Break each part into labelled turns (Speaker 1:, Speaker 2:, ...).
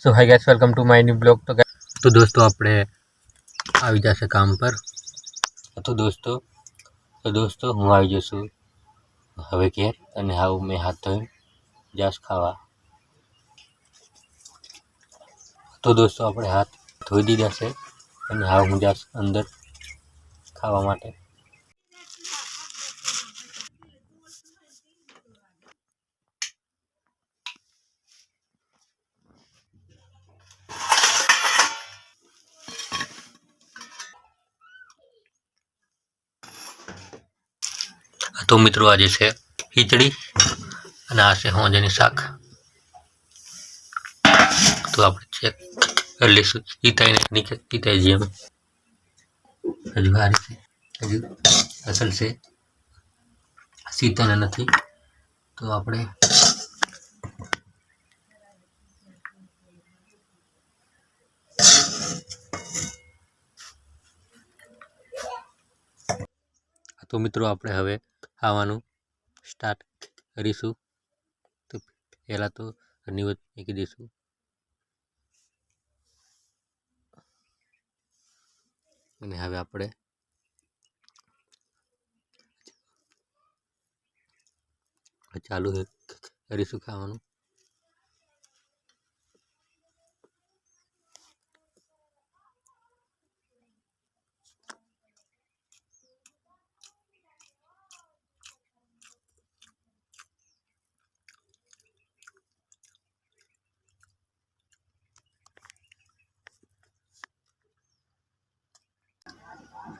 Speaker 1: So hi guys welcome to my new blog તો તો દોસ્તો આપણે આવી જશે કામ પર. તો દોસ્તો તો દોસ્તો હું આવી જશું. હવે ઘેર અને હાવ મેં હાથ ધોઈ જાસ ખાવા. તો દોસ્તો આપણે હાથ ધોઈ દીધા છે અને હાવ હું જાસ અંદર ખાવા માટે. તો મિત્રો આજે છે ખીચડી અને આ છે હોંજની શાક. તો આપણે ચેક કરી લઈશું. ઈતાઈને નીચે ઈતાઈ જઈએ અમે. હજુ હારી છે હજુ અસલ છે. સીતાને નથી. તો આપણે તો મિત્રો આપણે હવે ખાવાનું સ્ટાર્ટ કરીશું. તો પહેલાં તો નિવેદ મૂકી દઈશું. અને હવે આપણે ચાલુ કરીશું ખાવાનું.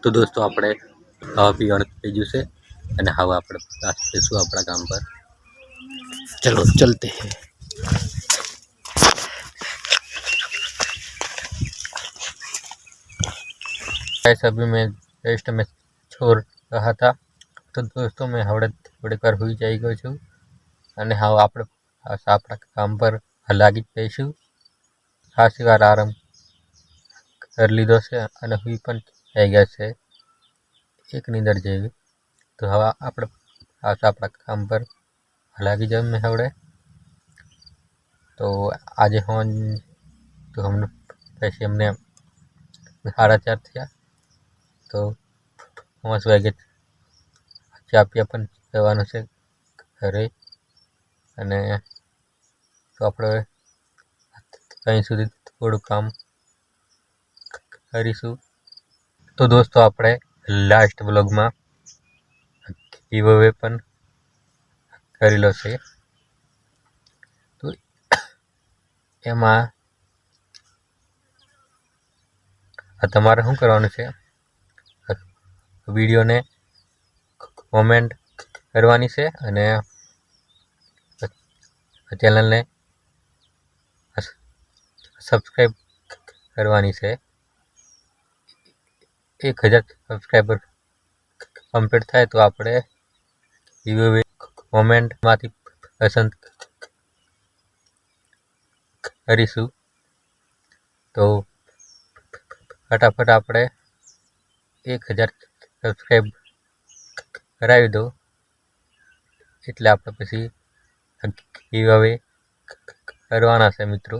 Speaker 1: તો દોસ્તો આપણે હવા પીવાનું થઈ ગયું છે અને હવે આપણે પાછા જઈશું આપણા કામ પર ચલો ચલતે હૈ ऐसा अभी मैं रेस्ट में छोड़ रहा था તો દોસ્તો મેં હવડે થોડીક વાર હોઈ જઈ ગયો છું અને હવે આપણે પાછા આપણા કામ પર લાગી જ જઈશું ખાસી વાર આરામ કરી લીધો છે અને હુઈ પણ થઈ ગયા છે. એક નીંદર જેવી. તો હવે આપણે પાછા આપણા કામ પર. લાગી જાવ મેં હવડે. તો આજે હોન તો હમને પછી અમને સાડા ચાર થયા. તો પાંચ વાગે ચા પીયા પણ જવાનું છે ઘરે. અને તો આપણે ત્યાં સુધી થોડું કામ કરીશું. તો દોસ્તો આપણે લાસ્ટ બ્લોગમાં ગીવઅવે પણ કરેલો છે. તો એમાં તમારે શું કરવાનું છે? વિડીયોને કોમેન્ટ કરવાની છે અને ચેનલને સબસ્ક્રાઈબ કરવાની છે. એક હજાર સબસ્ક્રાઈબર કમ્પ્લીટ થાય તો આપણે ગીવઅવે કોમેન્ટમાંથી પસંદ કરીશું. તો ફટાફટ આપણે એક હજાર સબસ્ક્રાઈબ કરાવી દો. એટલે આપણે પછી હવે કરવાના છે મિત્રો.